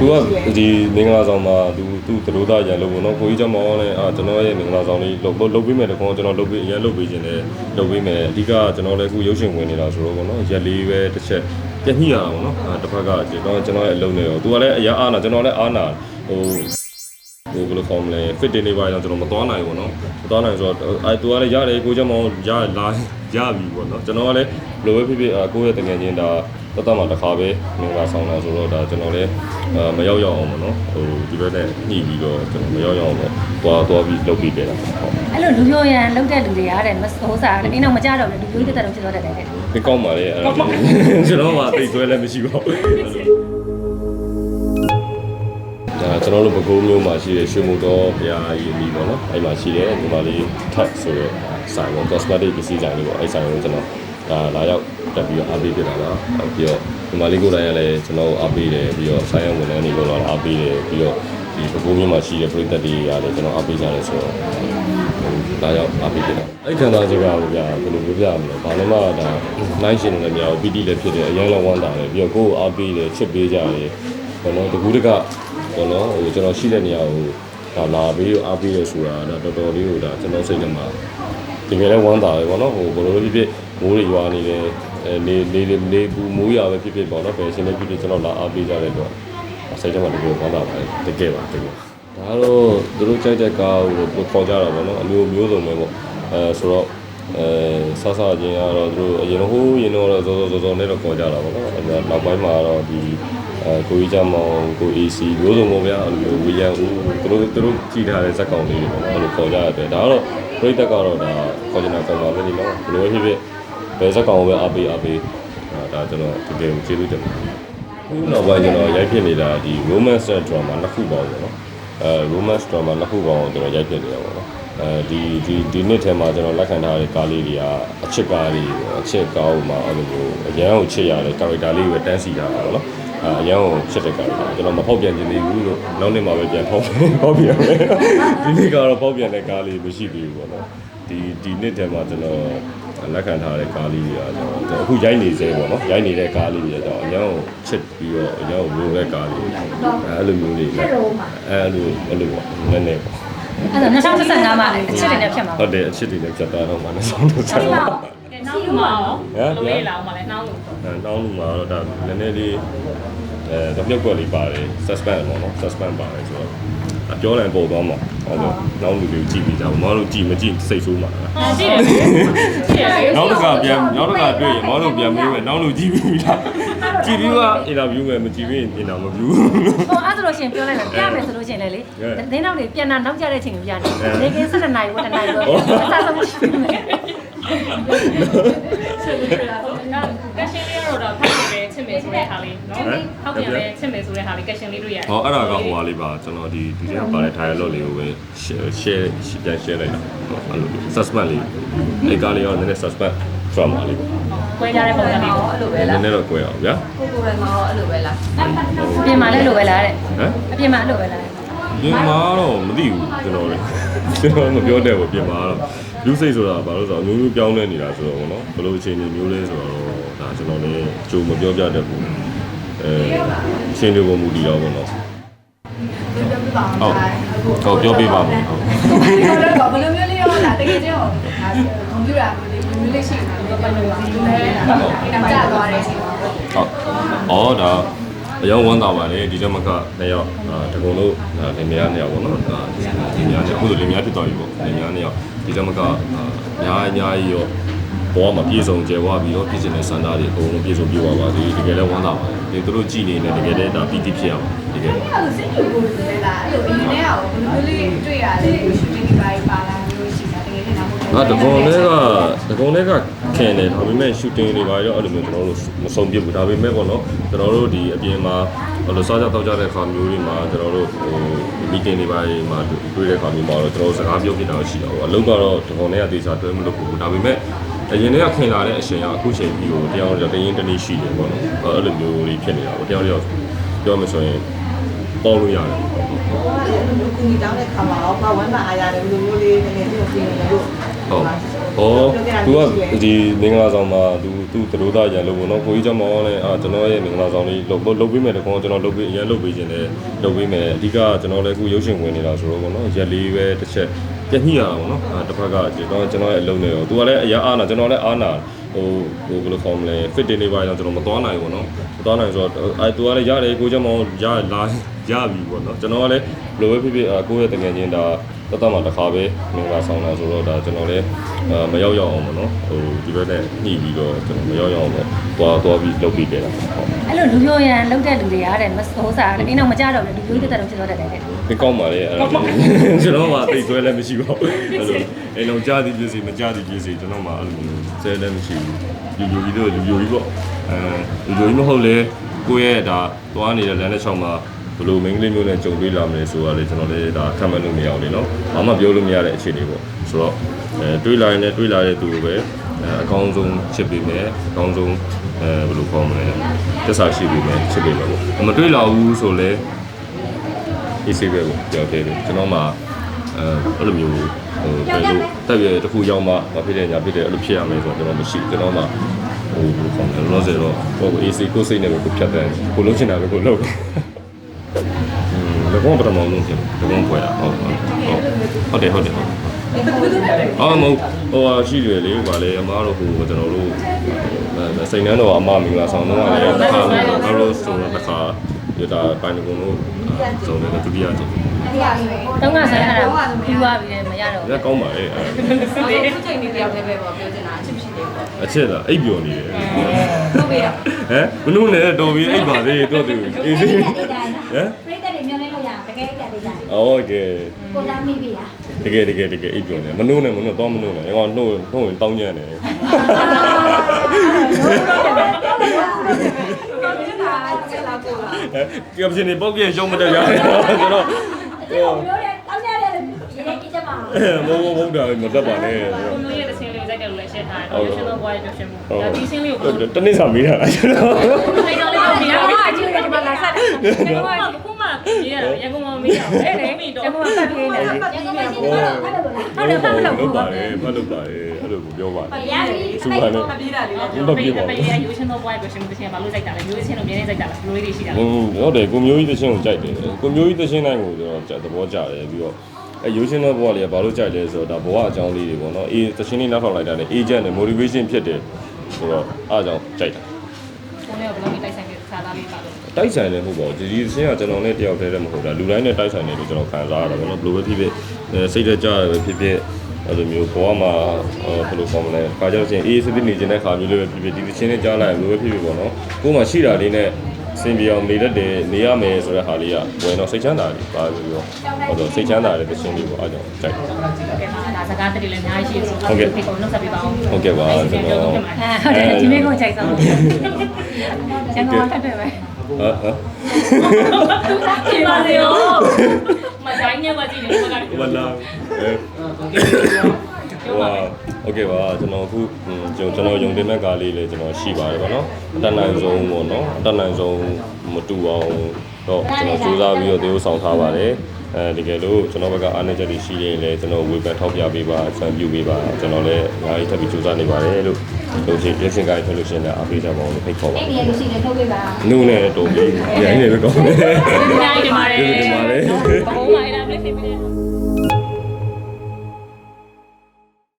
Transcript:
သူကဒီမင်္ဂလာဆောင်မှာသူသူသတို့သားရန်လို့ပေါ့နော်ကိုကြီးကြောင့်မောင်းလဲအာကျွန်တော်ရဲ့မင်္ဂလာဆောင်လေးလုပ်လုပ်ပေးမယ်တခေါကျွန်တော်လုပ်ပေးအရင်လုပ်ပေးခြင်းနဲ့လုပ်ပေးမယ်အဓိကကျွန်တော်လည်းအခုရုပ်ရှင်ဝင်နေတာဆိုတော့ပေါ့နော်ရက်လေးပဲတစ်ချက်ပြည့်ညှိရတာပေါ့နော်အာတစ်ဖက်ကကျွန်တော်ကျွန်တော်ရဲ့အလုပ်နဲ့ရောသူကလည်းအရာအားနာကျွန်တော်လည်းအားနာဟိုဟိုဘယ်လိုခေါ်မလဲ fit တင်နေပါတော့ကျွန်တော်မသွားနိုင်ဘူးเนาะမသွားနိုင်ဆိုတော့အဲသူကလည်းရတယ်ကိုကြောင့်မောင်းရလာရပြီပေါ့နော်ကျွန်တော်ကလည်းဘယ်လိုပဲဖြစ်ဖြစ်အာကိုယ့်ရဲ့တကယ်ချင်းဒါ တတ်တတ်မှာတစ်ခါပဲမင်္ဂလာဆောင်တာဆိုတော့ဒါကျွန်တော်လည်းအာမရောက်ရအောင်ပေါ့နော်ဟိုဒီဘက်နဲ့ညှိပြီးတော့ကျွန်တော်မရောက်ရအောင်ပေါ့သွားသွားပြီးလုပ်ပြီးခဲ့တာပေါ့ဟုတ်အဲ့လိုလူရိုးရန်လောက်တဲ့လူတွေကတဲ့မဟိုစားတယ်အင်းတော့မကြတော့ဘူးလူရိုးတက်တက်တော့ဖြစ်သွားတတ်တယ်တဲ့ဒီကောက်ပါလေအဲ့ဒါကျွန်တော်ကတိတ်ဆွဲလည်းမရှိပါဘူးဒါကျွန်တော်တို့ပဲခူးမျိုးမှာရှိတဲ့ရွှေမုံတော်ဘုရားကြီးအမိပေါ့နော်အဲ့မှာရှိတဲ့ဒီမှာလေး tag ဆိုတဲ့ဆိုင်ပေါ့ cosmetic ပစ္စည်းဆိုင်လေးပေါ့အဲ့ဆိုင်ကိုကျွန်တော် ဒါလာရောက်တက်ပြီးတော့အားပေးပြတာပါဟုတ်ပြီးတော့ဒီမှာလေးကိုယ်တိုင်ကလည်းကျွန်တော်အားပေးတယ်ပြီးတော့ဆိုင်ရဝန်ထမ်းတွေကတော့အားပေးတယ်ပြီးတော့ဒီပဲခူးမျိုးမှာရှိတဲ့ပြည်သက်တွေကလည်းကျွန်တော်အားပေးကြတယ်ဆိုတော့ဒါရောက်အားပေးတယ်အဲ့ခံစားချက်ကဗျာဘယ်လိုပြောပြမလဲဘာလို့မှဒါနိုင်ရှင်နေလည်းမရဘူးပီတိလည်းဖြစ်တယ်အရင်လောက်ဝမ်းတာတယ်ပြီးတော့ကိုယ်ကိုအားပေးတယ်ချစ်ပေးကြတယ်ဘောနော်တကူတကဘောနော်ဟိုကျွန်တော်ရှိတဲ့နေရာကိုဒါလာပြီးအားပေးရဆိုတာဒါတော်တော်လေးကိုဒါကျွန်တော်စိတ်ထဲမှာ တကယ်လည်းဝမ်းတာပဲဘောနော်ဟိုဘယ်လိုဖြစ်ဖြစ်မိုးတွေရွာနေတယ်အဲနေနေနေပူမိုးရွာပဲဖြစ်ဖြစ်ပေါ့နော်ဘယ်ရှင်လည်းဖြစ်ဖြစ်ကျွန်တော်လာအားပေးကြတဲ့တော့စိတ်ထဲမှာတကယ်ဝမ်းတာပါတယ်တကယ်ပါတကယ်ဒါကတော့သူတို့ကြိုက်တဲ့ကားကိုခေါ်ကြတာပေါ့နော်အမျိုးမျိုးစုံပဲပေါ့အဲဆိုတော့အဲဆဆချင်းကတော့သူတို့အရင်ဟိုးရင်တော့ဇောဇောဇောဇောနဲ့တော့ခေါ်ကြတာပေါ့နော်အဲနောက်ပိုင်းမှာတော့ဒီအဲကိုကြီးချမောင်ကို AC မျိုးစုံပေါ့ဗျာအဲ့လိုဝီယန်ဦးသူတို့သူတို့ကြည်ထားတဲ့ဇက်ကောင်လေးတွေပေါ့နော်အဲ့လိုခေါ်ကြရတယ်ဒါကတော့ ပြိတက်ကတော့ဒါခေါ်ကြတာကောင်ပါပဲဒီနော်ဘယ်လိုဖြစ်ဖြစ်ဘယ်ဇက်ကောင်ကိုပဲအားပေးအားပေးဒါကျွန်တော်တကယ်ကျေးဇူးတင်ပါတယ်ခုနောက်ပိုင်းကျွန်တော်ရိုက်ဖြစ်နေတာဒီ romance drama နှစ်ခုပါပေါ့နော်အဲ romance drama နှစ်ခုပေါင်းကျွန်တော်ရိုက်ပြနေတာပေါ့နော် အဲဒီဒီဒီနှစ်ထဲမှာကျွန်တော်လက်ခံထားတဲ့ကားလေးတွေကအချစ်ကားလေးပေါ့အချစ်ကားဟိုမှာအဲ့လိုမျိုးအရန်ကိုချစ်ရတဲ့ character လေးပဲတန်းစီထားတာပေါ့နော်အဲအရန်ကိုချစ်တဲ့ character ကျွန်တော်မဖောက်ပြန်ခြင်းသေးဘူးလို့နောက်နေ့မှာပဲပြန်ဖောက်ဖောက်ပြန်မယ်ဒီနေ့ကတော့ဖောက်ပြန်တဲ့ကားလေးမရှိသေးဘူးပေါ့နော်ဒီဒီနှစ်ထဲမှာကျွန်တော်လက်ခံထားတဲ့ကားလေးတွေကကျွန်တော်အခုရိုက်နေစေပေါ့နော်ရိုက်နေတဲ့ကားလေးတွေကတော့အရန်ကိုချစ်ပြီးတော့အရန်ကိုလိုတဲ့ကားလေးအဲ့လိုမျိုးလေးလက်အဲ့လိုအဲ့လိုပေါ့နည်းနည်းပေါ့ အဲ့ဒါ2015မှာအချစ်တွေနဲ့ဖြတ်မှာဟုတ်တယ်အချစ်တွေလည်းပြတ်သွားတော့မှလည်းဆောင်းလို့ဆက်ပါကဲနောက်လူမှာရောဟမ်လိုလေးလာအောင်မလဲနောက်လူအဲတောင်းလို့မှာတော့ဒါနည်းနည်းလေးအဲတော့မြုပ်ကွက်လေးပါတယ် suspend ပေါ့နော် suspend ပါတယ်ဆိုတော့ အပြောလည်းပို့သွားမှာဟုတ်တယ်နောက်လူတွေကိုကြည့်ပြီးကြပါမတို့ကြည့်မကြည့်စိတ်ဆိုးမှာဟာကြည့်တယ်ကြည့်တယ်နောက်တစ်ခါပြန်နောက်တစ်ခါတွေ့ရင်မောင်တို့ပြန်မေးမယ်နောက်လူကြည့်ပြီးလားကြည့်ပြီးတော့ interview မယ်မကြည့်ပြီးရင် interview မပြုဘူးဟိုအဲ့ဒါလို့ရှင်ပြောလိုက်မယ်ပြမယ်ဆိုလို့ရှင်လေလေဒင်းနောက်တွေပြန်လာနောက်ကြတဲ့ချိန်ကိုပြနေနေကင်း7နိုင်ဝတ်နိုင်တော့အစားဆုံးရှိနေက ချစ်မယ်ဆိုတဲ့ဟာလေးနော်ဟောက်ပြန်လဲချစ်မယ်ဆိုတဲ့ဟာလေးကက်ရှင်လေးတွေ့ရတယ်ဟောအဲ့ဒါကဟိုဟာလေးပါကျွန်တော်ဒီဒီထဲပါတဲ့ dialogue လေးကိုပဲ share share ပြန် share လိုက်တာအဲ့လို suspend လေးအဲ့ကားလေးရောနည်းနည်း suspend drama လေးပေါ့ခွဲကြတဲ့ပုံစံလေးပေါ့အဲ့လိုပဲနလားည်းနည်းတော့ကြွယ်အောင်ဗျာကိုကိုယ်တိုင်မှာရောအဲ့လိုပဲလားအပြင်မှာလည်းလိုပဲလားတဲ့ဟမ်အပြင်မှာလိုပဲလားတဲ့ပြင်မာတော့မသိဘူးကျွန်တော်လည်းကျွန်တော်မပြောတတ်ဘူးပြင်မာတော့လူစိတ်ဆိုတာဘာလို့ဆိုတော့မျိုးမျိုးပြောင်းလဲနေတာဆိုတော့ဗောနော်ဘယ်လိုအခြေအနေမျိုးလဲဆိုတော့ ဒါကျွန်တော်လည်းကြိုမပြောပြတတ်ဘူးအဲအချိန်တွေပေါ်မူတည်တော့ဗောနော်ပြောပြပါဦးဟုတ်ဟုတ်ပြောပြပါမယ်ဟုတ်တော့ဘယ်လိုမျိုးလေးရောလားတကယ်ချင်းရောဒါကွန်ပျူတာမျိုးလေးမျိုးလေးရှိနေတာဘယ်လိုလဲဒီကကြာသွားတယ်ရှင်ဟုတ်အော်ဒါအယောင်ဝမ်းသာပါလေဒီချက်မကနှစ်ယောက်အာတကုံလို့ဒါလင်မယားနှစ်ယောက်ပေါ့နော်ဒါလင်မယားနှစ်ယောက်အခုဆိုလင်မယားဖြစ်သွားပြီပေါ့လင်မယားနှစ်ယောက်ဒီချက်မကအာအများအများကြီးရော ဘောမှာပြေဆုံးကျဲသွားပြီးတော့ပြည်စင်တဲ့စန္ဒာတွေအကုန်လုံးပြေဆုံးပြေသွားပါသေးတကယ်လည်းဝမ်းသာပါတယ်ဒီသူတို့ကြည်နေတယ်တကယ်လည်းဒါပီတိဖြစ်အောင်တကယ်အဲ့လိုစိတ်ကြိုကိုလည်းလားအဲ့လိုအရင်ကရောဘယ်လိုမျိုးလေးတွေ့ရလဲရှူတင်ဒီပိုင်းပါလာမျိုးရှိတာတကယ်ချင်းတော့မဟုတ်ငါတကုံလေးကတကုံလေးကခင်တယ်ဒါပေမဲ့ shooting တွေပါရောအဲ့လိုမျိုးကျွန်တော်တို့မဆုံးပြဘူးဒါပေမဲ့ပေါ့နော်ကျွန်တော်တို့ဒီအပြင်မှာဘယ်လိုစားကြတောက်ကြတဲ့ခါမျိုးတွေမှာကျွန်တော်တို့ဟို meeting တွေပါမှာတွေ့တဲ့ခါမျိုးမှာတော့ကျွန်တော်တို့စကားပြောဖြစ်တာရှိတော့အလုပ်ကတော့တကုံလေးကတေချာတွဲမလုပ်ဘူးဒါပေမဲ့ အရင်ကခင်လာတဲ့အရှင်ကအခုချိန်ပြီးတော့တရားတော်တရင်တနေ့ရှိတယ်ပေါ့နော်အဲ့လိုမျိုးလေးဖြစ်နေတာပေါ့တရားတော်ပြောမှဆိုရင်ပေါ်လို့ရတယ်လူကူညီတောင်းတဲ့ခါမှာတော့ဘာဝမ်းမအားရတယ်ဘယ်လိုမျိုးလေးတကယ်လို့ပြင်ရလို့ဟုတ်ဟောသူကဒီမင်္ဂလာဆောင်မှာသူသူသရိုးသားရန်လို့ပေါ့နော်ကိုကြီးကျောင်းမောင်းလည်းအာကျွန်တော်ရဲ့မင်္ဂလာဆောင်လေးလုပ်လုပ်ပေးမယ်တကောကျွန်တော်လုပ်ပေးရန်လုပ်ပေးခြင်းလည်းလုပ်ပေးမယ်အဓိကကျွန်တော်လည်းအခုရုပ်ရှင်ဝင်နေတာဆိုတော့ပေါ့နော်ရက်လေးပဲတစ်ချက် ပြညှိရတာပေါ့နော်အာတစ်ဖက်ကကျွန်တော်ကျွန်တော်ရဲ့အလုံးနဲ့ရော तू ကလည်းအရာအားနာကျွန်တော်လည်းအားနာဟိုဟိုဘယ်လိုခေါ်မလဲ fit တင်နေပါအောင်ကျွန်တော်မသွားနိုင်ဘူးပေါ့နော်မသွားနိုင်ဆိုတော့အဲ तू ကလည်းရတယ်ကိုကြောင့်မောင်းရလာရပြီပေါ့နော်ကျွန်တော်ကလည်းဘယ်လိုပဲဖြစ်ဖြစ်ကိုယ့်ရဲ့တကယ်ချင်းဒါတတ်မှတစ်ခါပဲမင်္ဂလာဆောင်တာဆိုတော့ဒါကျွန်တော်လည်းအာမရောက်ရောက်အောင်ပေါ့နော်ဟိုဒီဘက်နဲ့ညှိပြီးတော့ကျွန်တော်မရောက်ရောက်အောင်တော့သွားသွားပြီးလုပ်ပြီးခဲ့တာဟုတ်အဲ့လိုလူပြောရန်လောက်တဲ့လူတွေရားတဲ့မဆိုးစားတယ်အိမ်တော့မကြတော့ဘူးလူပြောတဲ့တဲ့တော့ဖြစ်တော့တယ်တဲ့ ဒီကောင်းပါလေအဲ့ဒါကျွန်တော်မှတိတ်ဆွဲလည်းမရှိပါဘူးအဲ့လိုအိမ်လုံးကြားသည်ဖြစ်စီမကြားသည်ဖြစ်စီကျွန်တော်မှအဲ့လိုဆဲလည်းမရှိဘူးလူလူကြီးတို့လူလူကြီးပေါ့အဲလူလူကြီးမဟုတ်လေကိုယ့်ရဲ့ဒါသွားနေတဲ့လမ်းတစ်ချောင်းမှာဘယ်လိုမင်းကလေးမျိုးနဲ့ကြုံတွေ့လာမလဲဆိုတာလေကျွန်တော်လည်းဒါခံမှန်းလို့မရအောင်လေနော်ဘာမှပြောလို့မရတဲ့အခြေအနေပေါ့ဆိုတော့အဲတွေးလာရင်လည်းတွေးလာတဲ့သူကိုပဲအဲအကောင်းဆုံးချစ်ပေးမယ်အကောင်းဆုံးအဲဘယ်လိုခေါ်မလဲတစ္ဆာရှိပေးမယ်ချစ်ပေးမယ်ပေါ့မတွေးလာဘူးဆိုလည်း easy ပဲပေါ့ကြောက်တယ်လို့ကျွန်တော်မှအဲအဲ့လိုမျိုးဟိုဘယ်လိုတက်ရတစ်ခုရောက်မှမဖြစ်တဲ့ညာဖြစ်တဲ့အဲ့လိုဖြစ်ရမယ်ဆိုတော့ကျွန်တော်မရှိကျွန်တော်မှဟိုဘယ်လိုခေါ်မလဲလောဆယ်တော့ဟို easy ကိုစိတ်နဲ့ပဲကိုဖြတ်တယ်ကိုလုံးချင်တာပဲကိုလုပ်တယ်อืมလည်းကောပထမဆုံးဖြစ်တယ်ကောပွဲတာဟုတ်ဟုတ်ဟုတ်တယ်ဟုတ်တယ်ဟုတ်အော်မဟုတ်ဟိုဟာရှိတယ်လေဟိုကလေအမားတို့ဟိုကျွန်တော်တို့အဲစိန်နှန်းတော်အမမင်္ဂလာဆောင်တော့လည်းတစ်ခါလို့ဘာလို့ဆိုတော့တစ်ခါ ရတာပိုင်းကုန်လို့ဆုံးတယ်ဒုတိယကြိမ် တုံးကဆိုင်ရတာပြီးသွားပြီလေမရတော့ ။ဒါကောင်းပါလေအဲ့ အခုချိန်နေတယောက်တည်းပဲပေါ့ပြောချင်တာအချစ်မရှိသေးဘူးပေါ့ အချက်လားအိပ်ပျော်နေတယ် ဟုတ်ပြီရ ။ဟမ်မနှုတ်နဲ့တော်ပြီးအိပ်ပါသေးတော့သူအေးစေးဟမ် ပြိတ္တတွေမျိုးလေးလို့ရအောင်တကယ်ကြတယ်ကြတယ် โอเค ကိုလာမိပြီလား တကယ်တကယ်တကယ်အိပ်ပျော်နေမနှုတ်နဲ့မနှုတ်တော့မနှုတ်နဲ့ငါနှုတ်နှုတ်ရင်တောင်းညံ့တယ် ကပ်ရှင်နေပုတ်ပြရှုံးမတက်ရတယ်ကျွန်တော်ဒီလိုမျိုးတဲ့တောင်းကြရတယ်ဒီနေ့ကြည့်ကြပါဦးမဟုတ်ဘူးတာမတက်ပါနဲ့ကိုမျိုးရဲ့တစ်စင်းလေးကိုစိုက်တယ်လို့လည်းရှင်းထားတယ်။ရုပ်ရှင်တော့ဘွားရဲ့ရုပ်ရှင်မှု။ဒါဒီစင်းလေးကိုတနေ့စာမေးတာကျွန်တော်အဲ့တော့လေးကိုမြင်ရဘာအောင်မှအကျိုးတွေဒီမှာလာဆက်တယ်။ဒီမှာခုမှမြင်ရရန်ကုန်မှာမင်းရအောင်။အဲ့ဒါမင်းတော့ ကျွန်တော်ကပြေးနေတယ်ရန်ကုန်မှာရှိတယ်တော့အဲ့လိုလားဟုတ်တယ်ဖတ်လို့လုပ်ပါတယ်ဖတ်လို့ပါတယ်အဲ့လိုပြောပါတယ်ရပြီစူပါနဲ့ပြေးတာလေးဒီလိုပြေးပါပြေးရုပ်ရှင်တော့ဘွားရဲ့ရုပ်ရှင်မှုတစ်ချင်းဘာလို့စိုက်တာလဲ။မျိုးချင်းတော့မြင်နေစိုက်တာလား။ဘလိုလေးတွေရှိတာလဲဟုတ်တယ်ကိုမျိုးကြီးသချင်းကိုကြိုက်တယ်ကိုမျိုးကြီးသချင်းတိုင်းကိုကျွန်တော်သဘောကျတယ်ပြီးတော့အဲရိုးရှင်းတဲ့ဘဝလေးကဘာလို့ကြိုက်လဲဆိုတော့ဒါဘဝအကြောင်းလေးတွေပေါ့နော်အေးသချင်းလေးနောက်ထောင်လိုက်တာနဲ့ agent နဲ့ motivation ဖြစ်တယ်ဆိုတော့အားကြောင့်ကြိုက်တာ။ကိုမျိုးဘယ်လိုမျိုးတိုက်ဆိုင်ခဲ့စားသားလေးပါလို့ တိုက်ဆိုင်လည်းမဟုတ်ပါဘူးဒီဒီသချင်းကကျွန်တော်နဲ့တယောက်တည်းတည်းမဟုတ်တာလူတိုင်းနဲ့တိုက်ဆိုင်တယ်လို့ကျွန်တော်ခံစားရတာပေါ့နော်ဘယ်လိုပဲဖြစ်ဖြစ်အဲစိတ်သက်ကြရပဲဖြစ်ဖြစ်အဲ့လိုမျိုးဘဝမှာဘယ်လိုခေါ်မလဲခါကြောက်ချင်းအေးစစ်စစ်နေခြင်းတဲ့ခါမျိုးလေးပဲဖြစ်ဖြစ်ဒီသချင်းနဲ့ကြားလိုက်ဘယ်လိုပဲဖြစ်ဖြစ်ပေါ့နော်ကိုယ်မှာရှိတာလေးနဲ့စင်ပြေအောင်နေတတ်တယ်နေရမယ်ဆိုတဲ့ဟာလေးကဝင်တော့စိတ်ချမ်းသာတယ်ပါပြီးတော့ဟိုတော့စိတ်ချမ်းသာတဲ့သချင်းလေးပေါ့အားကြောင့်ကြိုက်တယ်။ဟုတ်ကဲ့ပါ။ဒါစကားတည်းလည်းအများကြီးရှိတယ်ဆိုတော့ဟုတ်ကဲ့ဒီကောင်နှုတ်ဆက်ပေးပါအောင်။ဟုတ်ကဲ့ပါကျွန်တော်အဲဟုတ်တယ်ဒီမေကိုချိန်ဆောင်ကျွန်တော်ကတည်းကပဲ ဟာဟာ ဒီပါစေရောမဆိုင်ညမကြည့်နေမှာက ဝလာအဲဟိုဟာโอเคပါကျွန်တော်အခုကျွန်တော်ကျွန်တော်ယုံတင်မဲ့ကားလေးလည်းကျွန်တော်ရှိပါတယ်ဗောနော်အတတ်နိုင်ဆုံးပေါ့နော်အတတ်နိုင်ဆုံးမတူအောင်တော့ကျွန်တော်စူးစမ်းပြီးတော့ဒီလိုဆောင်ထားပါတယ် အဲတကယ်လို့ကျွန်တော်ဘက်ကအားနည်းချက်တွေရှိရင်လည်းကျွန်တော်ဝေဖန်ထောက်ပြပေးပါဆံပြုပေးပါကျွန်တော်လည်းအားကြီးထပ်ပြီးစူးစမ်းနေပါတယ်လို့လို့ရှိရင်ရရှင်ကိုင်းဖလို့ရှိရင်လည်းအားပေးကြပါအောင်လို့ဖိတ်ခေါ်ပါအဲ့ဒီရရှိတယ်ထုတ်ပေးပါနုနဲ့တော်ပြီးရိုင်းနေပဲကောင်းတယ်အများကြီးတင်ပါတယ်ကျေးဇူးတင်ပါတယ်ဘုံမိုင်းလာမလေးဖြစ်ပြီး